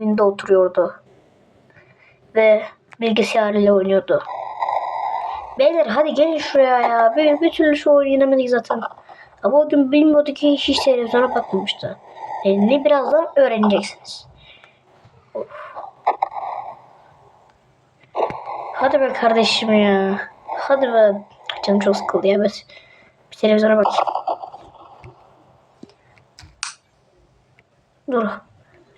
evinde oturuyordu. Ve bilgisayarıyla oynuyordu. Beyler hadi gelin şuraya ya. Bir, bir türlü şu oyunu yenemedik zaten. Ama o gün bilmiyordu ki hiç, televizyona bakmamıştı. E, ne birazdan öğreneceksiniz. Of. Hadi be kardeşim ya. Hadi be. Canım çok sıkıldı ya. Ben bir televizyona bakayım. Dur.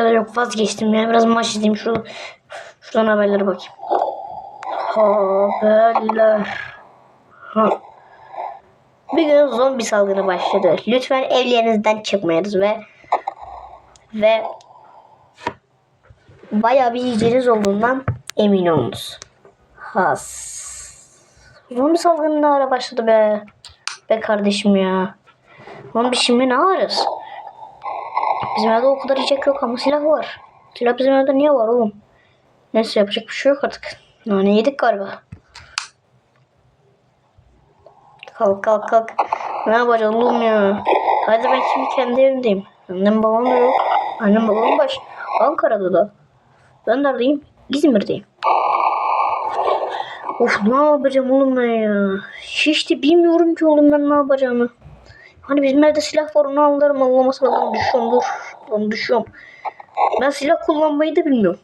Ya da yok vazgeçtim ya. Biraz maç izleyeyim. Şu, şuradan haberlere bakayım. Haberler. Ha. Bir gün zombi salgını başladı. Lütfen evlerinizden çıkmayınız ve ve bayağı bir yiyeceğiniz olduğundan emin olunuz. Has. Zombi salgını ne ara başladı be? Be kardeşim ya. Zombi şimdi ne ararız? Bizim evde o kadar yiyecek yok ama silah var. Silah bizim evde niye var oğlum? Neyse yapacak bir şey yok artık. Nane yedik galiba. Kalk kalk kalk. Ne yapacağım oğlum ya? Hadi ben şimdi kendi evimdeyim. Annem babam da yok. Annem babam baş. Ankara'da da. Ben neredeyim? İzmir'deyim. Of ne yapacağım oğlum ben ya? Hiç de bilmiyorum ki oğlum ben ne yapacağımı. Hani bizim evde silah var onu alırım anlamasına ben düşüyorum dur. Ben düşüyorum. Ben silah kullanmayı da bilmiyorum.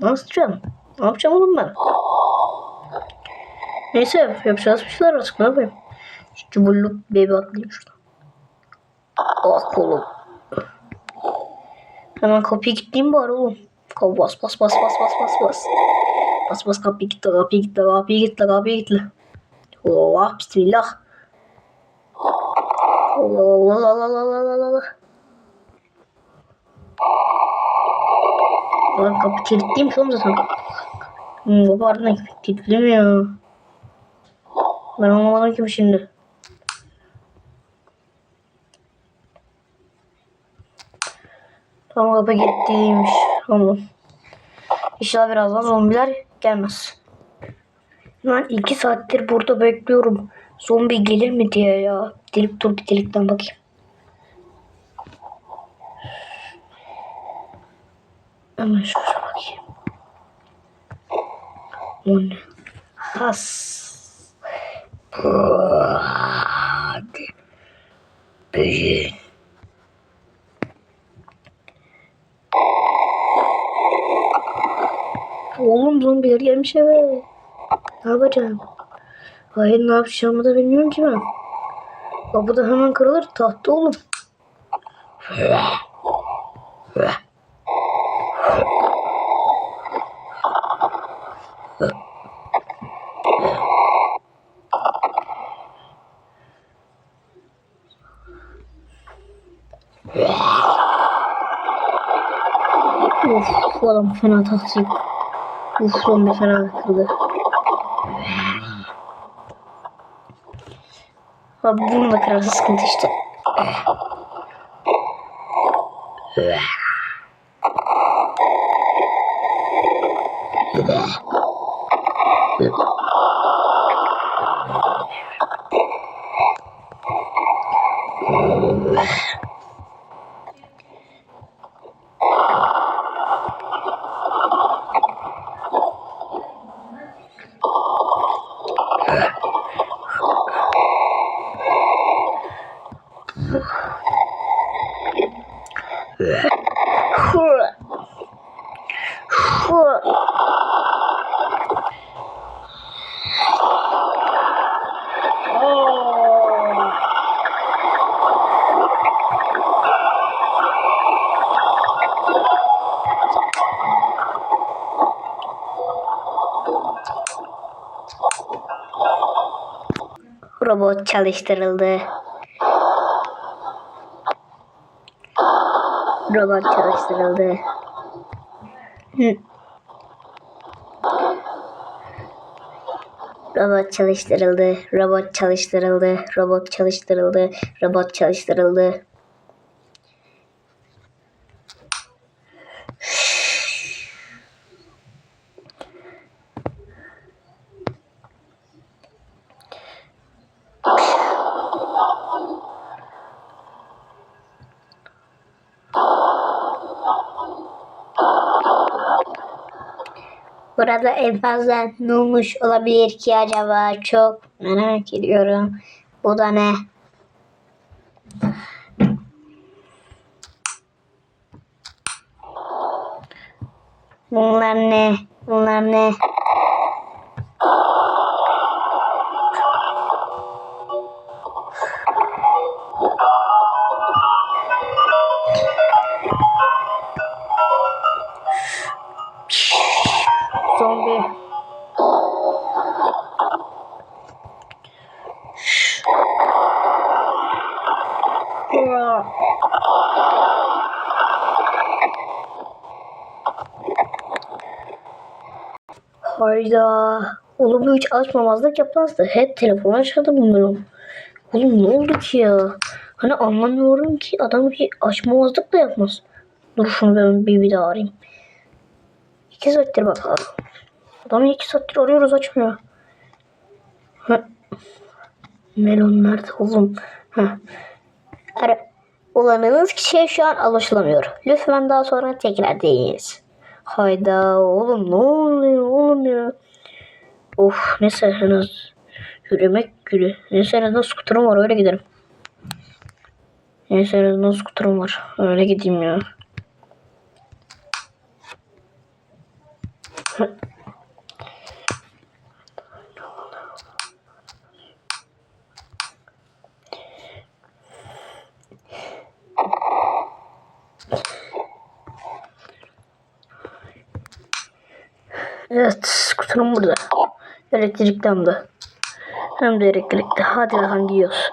Nasıl yapacağım? Ne yapacağım oğlum ben? Neyse yapacağız bir şeyler artık ne yapayım. Şu cubulluk baby atlayayım şuradan. Ah oğlum. Hemen kapıyı kilitleyeyim bari oğlum. Kapı bas bas bas bas bas bas bas. Bas bas kapıyı kilitle kapıyı kilitle kapıyı kilitle kapıyı kilitle. Oh bismillah. Allah Allah Allah Allah Allah Allah Lan kapı kilitliymiş oğlum zaten. Hmm, bu pardon kilitlemiyor. Ben anlamadım ki şimdi. Tamam kapı kilitliymiş. Oğlum. İnşallah birazdan zombiler gelmez. Ben iki saattir burada bekliyorum. Zombi gelir mi diye ya. Delik dur bir delikten bakayım. Hemen şuraya bakayım. O ne? Has. Hadi. Büyün. Oğlum zombiler gelmiş eve. Ne yapacağım? Hayır ne yapacağımı da bilmiyorum ki ben. Kapı da hemen kırılır tahta oğlum. Uf, bu adam fena tahtayı. Uf, zombi fena kırdı. Abi bunu da kırarsa sıkıntı işte. Robot çalıştırıldı. Robot çalıştırıldı. Hı. Robot çalıştırıldı. Robot çalıştırıldı. Robot çalıştırıldı. Robot çalıştırıldı. Burada en fazla ne olmuş olabilir ki acaba? Çok merak ediyorum. Bu da ne? Bunlar ne? Bunlar ne? Zombi. Hayda. Oğlum bu hiç açmamazlık yapmazdı. Hep telefonu açardı bunların. Oğlum ne oldu ki ya? Hani anlamıyorum ki adam hiç açmamazlık da yapmaz. Dur şunu ben bir, bir daha arayayım. İki saattir bak. Adamı iki saattir arıyoruz açmıyor. Ha. Melon nerede oğlum? Ha. Ara. Ulanınız kişiye şu an ulaşılamıyor. Lütfen daha sonra tekrar deneyiniz. Hayda oğlum ne oluyor oğlum ya? Of neyse en az yürümek gülü. Neyse en azından skuterim var öyle giderim. Neyse en azından skuterim var. Öyle gideyim ya. Evet, skuterim burada. Elektrikli hem de. Hem de elektrikli. Hadi bakalım gidiyoruz.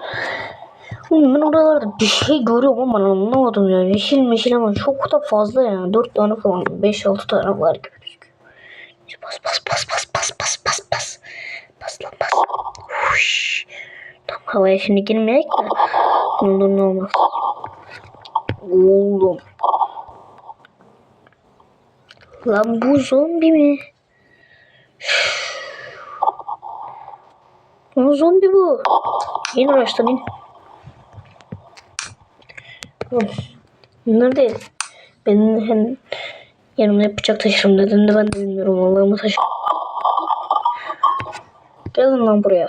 Oğlum ben oralarda bir şey görüyorum ama anlamadım ya. Yeşil meşil ama çok da fazla yani. 4 tane falan, 5-6 tane var gibi. Bas bas bas bas bas bas bas bas. Bas lan bas. Huş. Tam havaya şimdi girmeyek de. Ne olur ne olmaz. Oğlum. Lan bu zombi mi? Lan zombi bu. İn araçtan in. Değil. Benim hem yanımda hep bıçak taşırım neden de ben de bilmiyorum. Allah'ımı taşırım. Gelin lan buraya.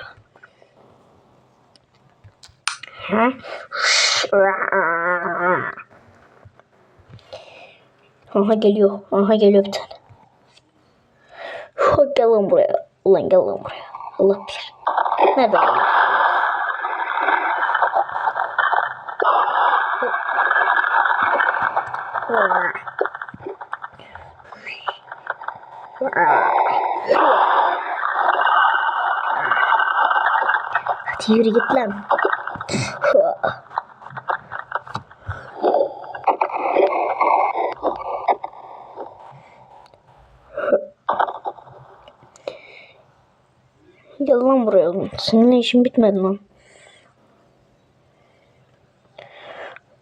Ha? Aha geliyor. Aha geliyor bir tane. Ha, gel lan buraya. Ulan gel lan buraya. Allah bir. Nerede geliyor? Hadi yürü git lan. Gel lan buraya oğlum. Seninle işim bitmedi lan.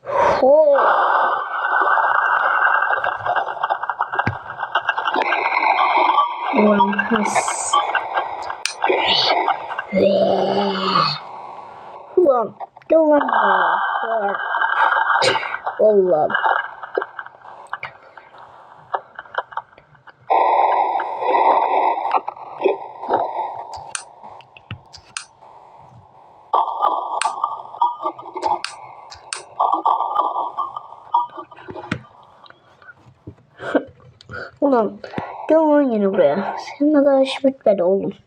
Ho. Ulan hıs. Ulan gel lan buraya. Allah'ım. Ulan gel lan yine buraya. Seninle daha iş bitmedi oğlum.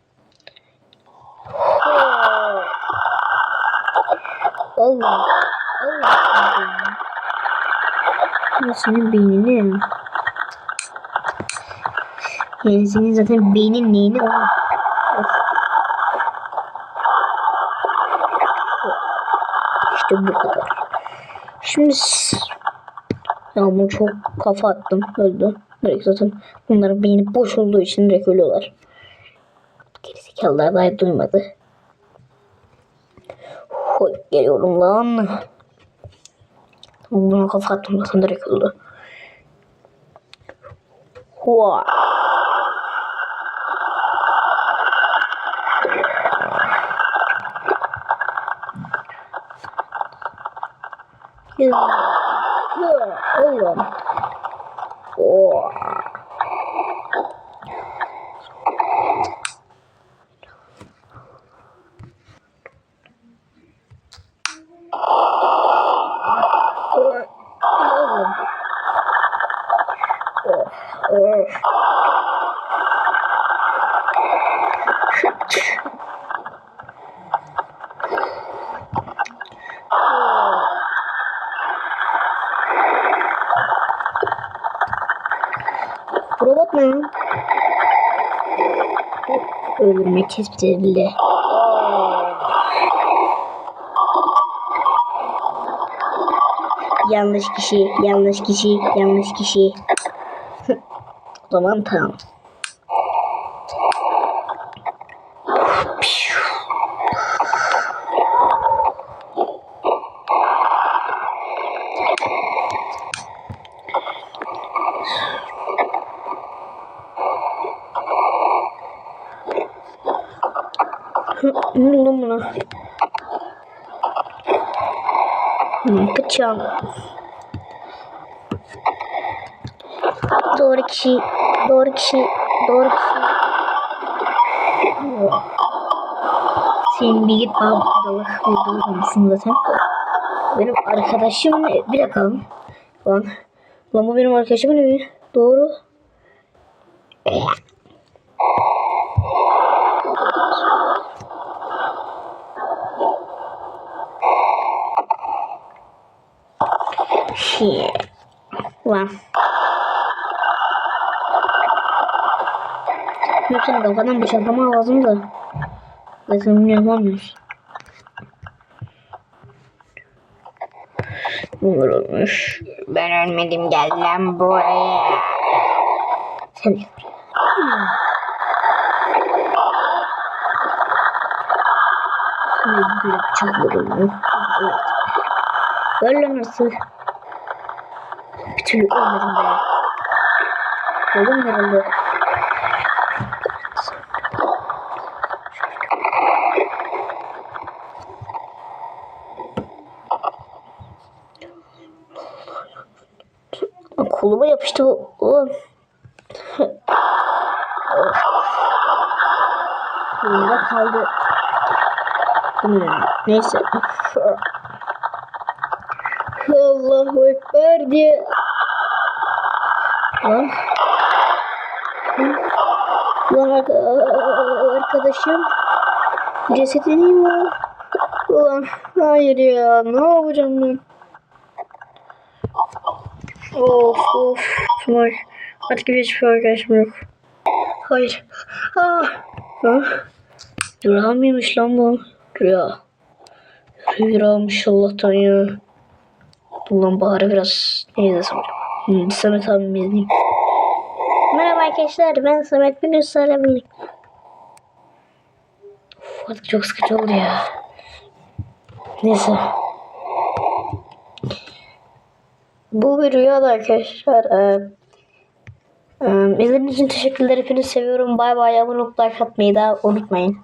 Senin beynini. Yani senin zaten beynin neyini. Of. İşte bu kadar. Şimdi ya bunu çok kafa attım. Öldü. Direkt zaten bunların beyni boş olduğu için direkt ölüyorlar. Gerizekalılar daha duymadı. Hoy geliyorum lan. Buna kafa attım zaten direkt öldü. Hua. Oğlum. Of. Robot mu? Öldürme tespit edildi. Yanlış kişi, yanlış kişi, yanlış kişi. o zaman tamam. Ne oldu Kaçacağım. Doğru kişi, doğru kişi, doğru kişi. Sen bir git abi dalık olmuşsun zaten. Benim arkadaşım ne? Bir lan. Lan, lan bu benim arkadaşım ne? Doğru. Shit. Lan. Hepsini kafadan boşaltmam lazım da. Zaten bunu yapamıyoruz. Bunlar olmuş. Ben ölmedim gel lan buraya. Sen de. Şimdi böyle bıçaklarım. Evet. Böyle nasıl? Türlü ölmedim be. Oğlum herhalde. Koluma yapıştı bu. Oğlum. Kolumda kaldı. Hmm, neyse. Allahu Ekber diye. Lan. Lan arka- arkadaşım. Cesedini mi lan? Ulan hayır ya ne yapacağım ben? Of of. Tunay. Artık hiçbir arkadaşım yok. Hayır. Ah. Ah. Rüya mıymış lan bu? Rüya. Rüyaymış Allah'tan ya. Ulan bari biraz ne izlesem acaba? Hmm, Samet abimi izleyeyim. Merhaba arkadaşlar ben Samet bugün sizlerle birlikte. Çok sıkıcı oldu ya. Neyse. Bu bir rüya da arkadaşlar. Ee, e, izlediğiniz için teşekkürler. Hepinizi seviyorum. Bay bay. Abone olup atmayı da unutmayın.